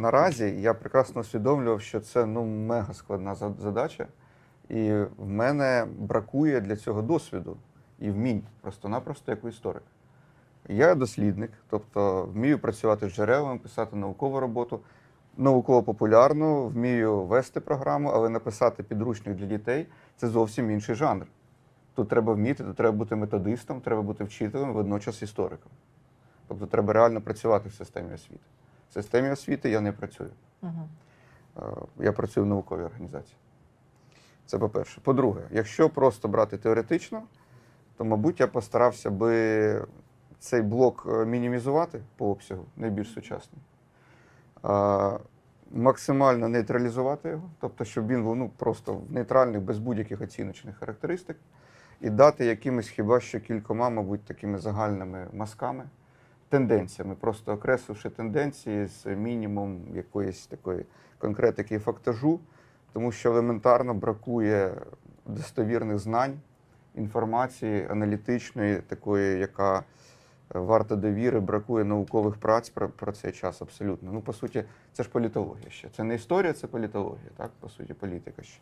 Наразі я прекрасно усвідомлював, що це ну мега складна задача, і в мене бракує для цього досвіду і вмінь просто-напросто як у історика. Я дослідник, тобто вмію працювати з джерелами, писати наукову роботу, науково-популярну, вмію вести програму, але написати підручник для дітей це зовсім інший жанр. Тут треба вміти, тут треба бути методистом, треба бути вчителем, водночас істориком. Тобто треба реально працювати в системі освіти. В системі освіти я не працюю. Угу. Я працюю в науковій організації. Це по-перше. По-друге, якщо просто брати теоретично, то, мабуть, я постарався би цей блок е, мінімізувати по обсягу, найбільш сучасний, а, максимально нейтралізувати його, тобто, щоб він був ну, просто в нейтральних, без будь-яких оціночних характеристик, і дати якимись хіба що кількома, мабуть, такими загальними мазками, тенденціями, просто окресливши тенденції з мінімум якоїсь такої конкретики і фактажу, тому що елементарно бракує достовірних знань, інформації аналітичної, такої, яка е, варта довіри, бракує наукових праць про, про цей час абсолютно. Ну, по суті, це ж політологія ще. Це не історія, це політологія, так, по суті, політика ще.